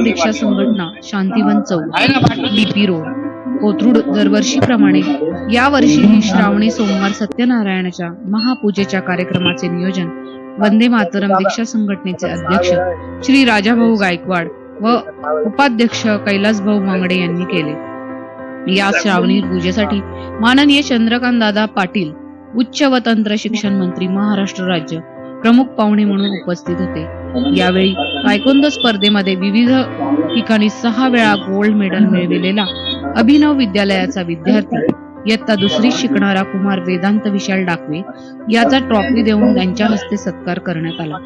मातरम रिक्षा संघटना शांतिवन चौक डीपी रोड कोथरूड दरवर्षीप्रमाणे यावर्षीही श्रावणी सोमवार सत्यनारायणाच्या महापूजेच्या कार्यक्रमाचे नियोजन वंदे मातरम रिक्षा संघटनेचे अध्यक्ष श्री राजाभाऊ गायकवाड व उपाध्यक्ष कैलासभाऊ वांगडे यांनी केले. या श्रावणी पूजेसाठी माननीय चंद्रकांत दादा पाटील उच्च व तंत्र शिक्षण मंत्री महाराष्ट्र राज्य प्रमुख पाहुणे म्हणून उपस्थित होते. यावेळी तायकोंदो स्पर्धेमध्ये विविध ठिकाणी सहा वेळा गोल्ड मेडल मिळविलेला अभिनव विद्यालयाचा विद्यार्थी इयत्ता दुसरी शिकणारा कुमार वेदांत विशाल डाकवे याचा ट्रॉफी देऊन त्यांच्या हस्ते सत्कार करण्यात आला.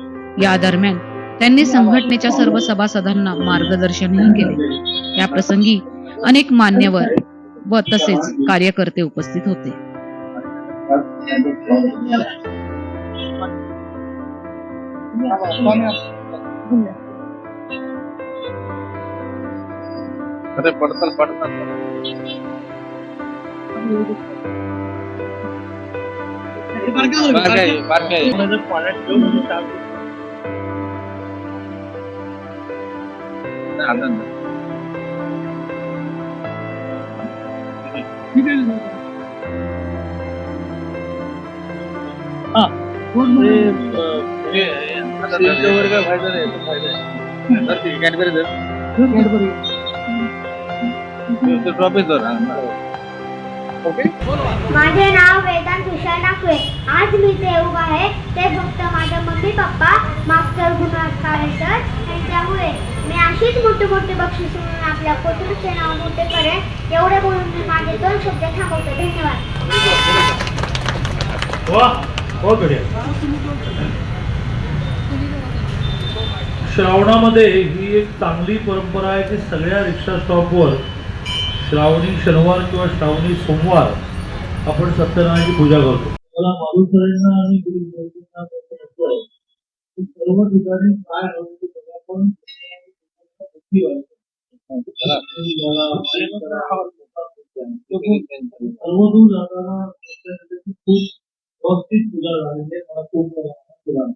या दरम्यान त्यांनी संघटनेच्या सर्व सभासदांना मार्गदर्शनही केले. या प्रसंगी अनेक मान्यवर व तसेच कार्यकर्ते उपस्थित होते. അതെ പഠിത്തം പഠിത്തം. പാർക്കായി പാർക്കായി അതെന്താ ആ माझे नाव वेदांत विशाल नाकवे आज मी जे उभा आहे. ते फक्त माझ्या मम्मी पप्पा मास्टर गुरुनाथ काळे सर यांच्यामुळे. मी अशीच मोठी मोठी बक्षीस म्हणून आपल्या कोथरूडचे नाव मोठे करेन. एवढे बोलून मी माझे दोन शब्द थांबवतो. धन्यवाद. श्रावणामध्ये ही एक चांगली परंपरा आहे की सगळ्या रिक्षा स्टॉपवर श्रावणी शनिवार किंवा श्रावणी सोमवार आपण सत्यनारायणाची पूजा करतो. मला मालूसरांना आणि सर्व ठिकाणी काय आपण ते पण सर्वदूर जाताना खूप व्यवस्थित पूजा झालेली आहे. मला खूप आनंद झाला.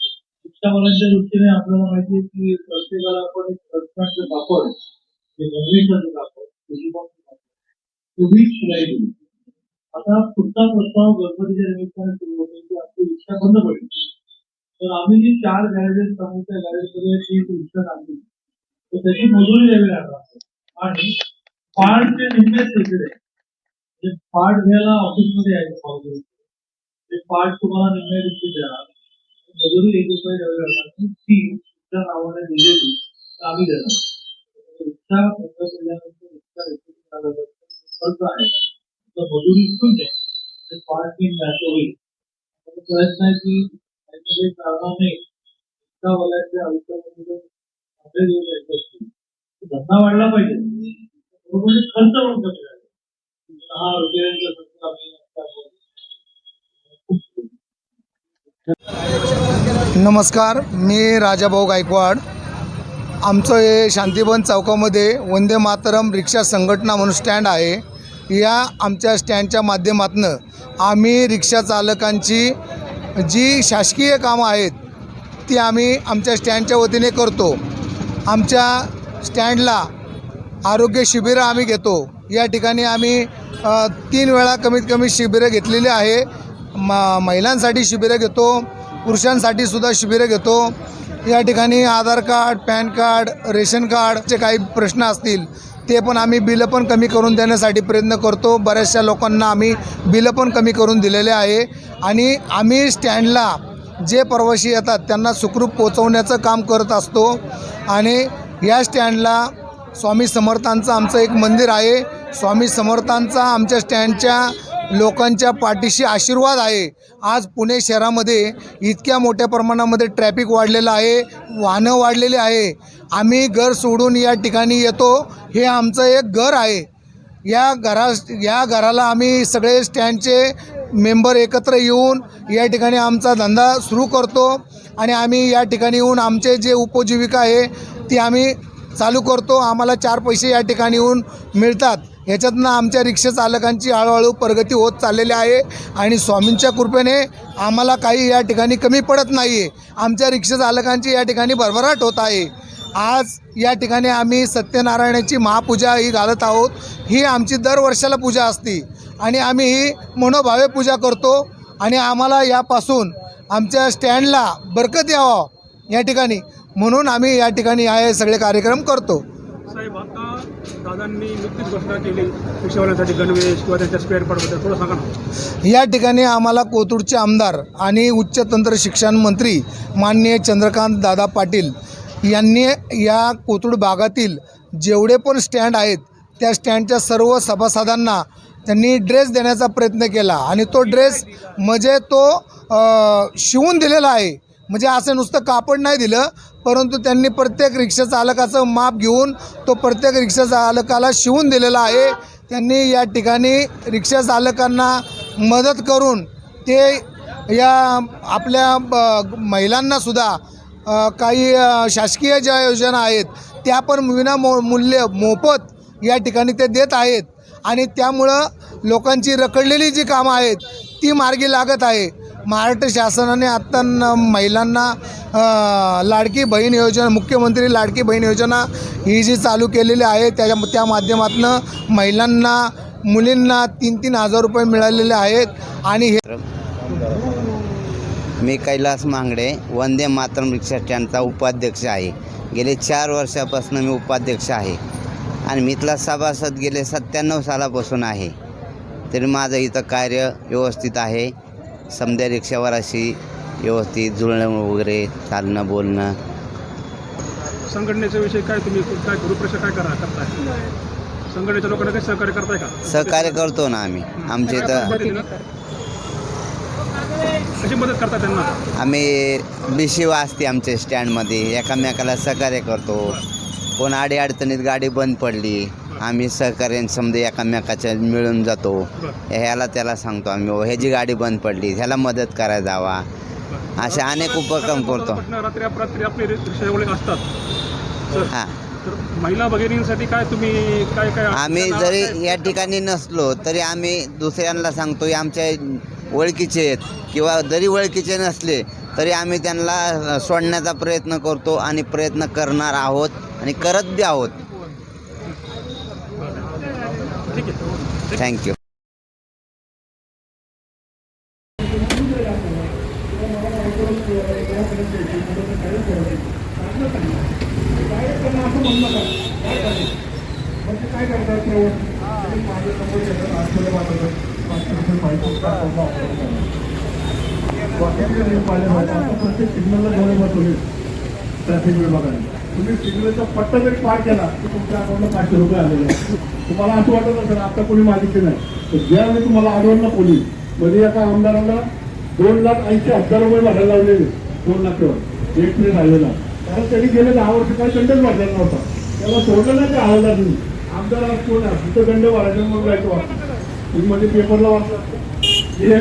शिक्षकांच्या दृष्टीने आपल्याला माहिती आहे की प्रत्येकाला आपण एक प्रश्नाचं कापड जे गणवेशाचं कापड कुटुंबाचं कापड तुम्ही शिलाई दिली. आता पुढचा प्रस्ताव गणपतीच्या निमित्ताने सुरू होतो. की आपली रिक्षा बंद पडली. तर आम्ही जी चार गॅरेजेस सांगू त्या गॅरेजमध्ये ती एक रिक्षा टाकली. तर त्याची मजुरी द्यावी लागणार आणि पार्टचे निम्मेच पैसे द्यायचे म्हणजे पार्ट घ्यायला ऑफिसमध्ये यायचं. पावसाळ्यात. ते पार्ट तुम्हाला निर्णय रिक्षा देणार. मजुरी एक रुपये द्यावी लागणार ती तुमच्या नावाने दिलेली तर आम्ही देणार. रिक्षा बंद केल्यानंतर रिक्षा खर्च आहे तर मजुरी शून्य ते पार्ट तीन मॅच होईल. प्रयत्न आहे की काहीतरी कारणाने रिक्षावाल्याच्या आयुष्यामध्ये जर आपले दिवस यायचे असतील. धंदा वाढला पाहिजे. बरोबर खर्च पण कमी झाला. दहा रुपयांचा खर्च आम्ही नमस्कार मी राजाभाऊ गायकवाड. आमचं हे शांतीवन चौकामध्ये वंदे मातरम रिक्षा संघटना म्हणून स्टँड आहे. या आमच्या स्टँडच्या माध्यमातून आम्ही रिक्षा चालकांची जी शासकीय कामं आहेत ती आम्ही आमच्या स्टँडच्या वतीने करतो. आमच्या स्टँडला आरोग्य शिबिरं आम्ही घेतो. या ठिकाणी आम्ही तीन वेळा कमीत कमी शिबिरं घेतलेली आहे. म महिलांसाठी शिबिरं घेतो पुरुषांसाठी सुद्धा शिबिरं घेतो. या ठिकाणी Aadhaar card PAN card ration कार्डचे काही प्रश्न असतील ते पण आम्ही बिलं पण कमी करून देण्यासाठी प्रयत्न करतो. बऱ्याचशा लोकांना आम्ही बिलं पण कमी करून दिलेले आहे. आणि आम्ही स्टँडला जे प्रवासी येतात त्यांना सुखरूप पोचवण्याचं काम करत असतो. आणि या स्टँडला स्वामी समर्थांचं आमचं एक मंदिर आहे. स्वामी समर्थांचा आमच्या स्टँडच्या लोकांच्या पाठीशी आशीर्वाद आहे. आज पुणे शहरामध्ये इतक्या मोठ्या प्रमाणामध्ये ट्रॅफिक वाढलेलं आहे. वाहनं वाढलेली आहे. आम्ही घर सोडून या ठिकाणी येतो. हे आमचं एक घर आहे. या घरा या घराला आम्ही सगळे स्टँडचे मेंबर एकत्र येऊन या ठिकाणी आमचा धंदा सुरू करतो आणि आम्ही या ठिकाणी येऊन आमचे जे उपजीविका आहे ती आम्ही चालू करतो. आम्हाला चार पैसे या ठिकाणी येऊन मिळतात. याच्यातनं आमच्या रिक्षा चालकांची हळूहळू प्रगती होत चाललेली आहे आणि स्वामींच्या कृपेने आम्हाला काही या ठिकाणी कमी पडत नाही आहे आमच्या रिक्षा चालकांची या ठिकाणी भरभराट होत आहे. आज या ठिकाणी आम्ही सत्यनारायणाची महापूजा ही घालत आहोत. ही आमची दरवर्षाला पूजा असते आणि आम्ही ही मनोभावे पूजा करतो आणि आम्हाला यापासून आमच्या स्टँडला बरकत यावं या ठिकाणी. म्हणून आम्ही या ठिकाणी हे सगळे कार्यक्रम करतो. साहेब आता दादांनी नुकतीच घोषणा केली रिक्षावाल्यांसाठी गणवेश किंवा त्यांच्या स्पेअर पार्टबद्दल थोडं सांगा ना. या ठिकाणी आम्हाला कोथरूडचे आमदार आणि उच्च तंत्र शिक्षण मंत्री माननीय चंद्रकांत दादा पाटील यांनी या कोथरूड भागातील जेवढे पण स्टँड आहेत त्या स्टँडच्या सर्व सभासदांना त्यांनी ड्रेस देण्याचा प्रयत्न केला. आणि तो ड्रेस म्हणजे तो शिवून दिलेला आहे. म्हणजे असं नुसतं कापड नाही दिलं परंतु त्यांनी प्रत्येक रिक्षा चालकाचं माप घेऊन तो प्रत्येक रिक्षा चालकाला शिवून दिलेला आहे. त्यांनी या ठिकाणी रिक्षा चालकांना मदत करून ते या आपल्या ब- महिलांनासुद्धा काही शासकीय ज्या योजना आहेत त्या पण विना मो मूल्य मोफत या ठिकाणी ते देत आहेत. आणि त्यामुळं लोकांची रखडलेली जी कामं आहेत ती मार्गी लागत आहे. महाराष्ट्र शासनाने आत्ता महिलांना लाडकी बहीण योजना मुख्यमंत्री लाडकी बहीण योजना ही जी चालू केलेली आहे त्याच्या त्या माध्यमातून महिलांना मुलींना तीन तीन हजार रुपये मिळालेले आहेत आणि हे मी कैलास मांगडे वंदे मातरम रिक्षा स्टँडचा उपाध्यक्ष आहे. गेले चार वर्षापासून मी उपाध्यक्ष आहे आणि मी इथला सभासद गेले सत्त्याण्णव सालापासून आहे. तरी माझं इथं कार्य व्यवस्थित आहे. समद्या रिक्षावाराशी व्यवस्थित जुळणं वगैरे चालणं बोलणं. संघटनेच्या विषयी काय तुम्ही? काय गुरुप्रशा काय करा? करताय संघटनेच्या लोकांना काही सहकार्य करताय का? सहकार्य करतो ना आम्ही. आमच्या इथं कशी मदत करता त्यांना? आम्ही बिशिवा असते आमच्या स्टँडमध्ये एकामेकाला सहकार्य करतो. कोण आडी अडचणीत गाडी बंद पडली आम्ही सहकार्याने समजा एकामेकाच्या मिळून जातो. ह्याला त्याला सांगतो आम्ही "ओ, ह्याची गाडी बंद पडली ह्याला मदत करायला जावा. असे अनेक उपक्रम करतो. पटना रात्री अपरात्री आपले रिक्षावाले असतात. तर हां. तर महिला भगिनींसाठी काय तुम्ही काय काय आम्ही जरी या ठिकाणी नसलो तरी आम्ही दुसऱ्यांना सांगतो हे आमच्या ओळखीचे आहेत. किंवा जरी ओळखीचे नसले तरी आम्ही त्यांना सोडण्याचा प्रयत्न करतो आणि प्रयत्न करणार आहोत आणि करत बी आहोत ठीक आहे थँक्यू प्रत्येक सिग्नलला डोळे बसवले ट्रॅफिक विभागाने तुम्ही सिग्नलचा पट्टा जरी पार केला तर तुमच्या अकाउंटला पाचशे रुपये आलेले आहेत. तुम्हाला असं वाटत असेल आता कोणी मागितले नाही. तर ज्यावेळी तुम्हाला आढळलं पोलीसमध्ये एका आमदाराला दोन लाख ऐंशी हजार रुपये भरायला लावलेले दोन लाख एक मिनिट राहिलेला कारण त्यांनी गेले दहा वर्ष काही दंडच भरलेला नव्हता. त्याला सोडलं नाही ते तुम्ही आमदार आज कोण आहे? तिथं दंड भरायचा मग जायचं वाटतं तुम्ही म्हणजे पेपरला वाचला. हे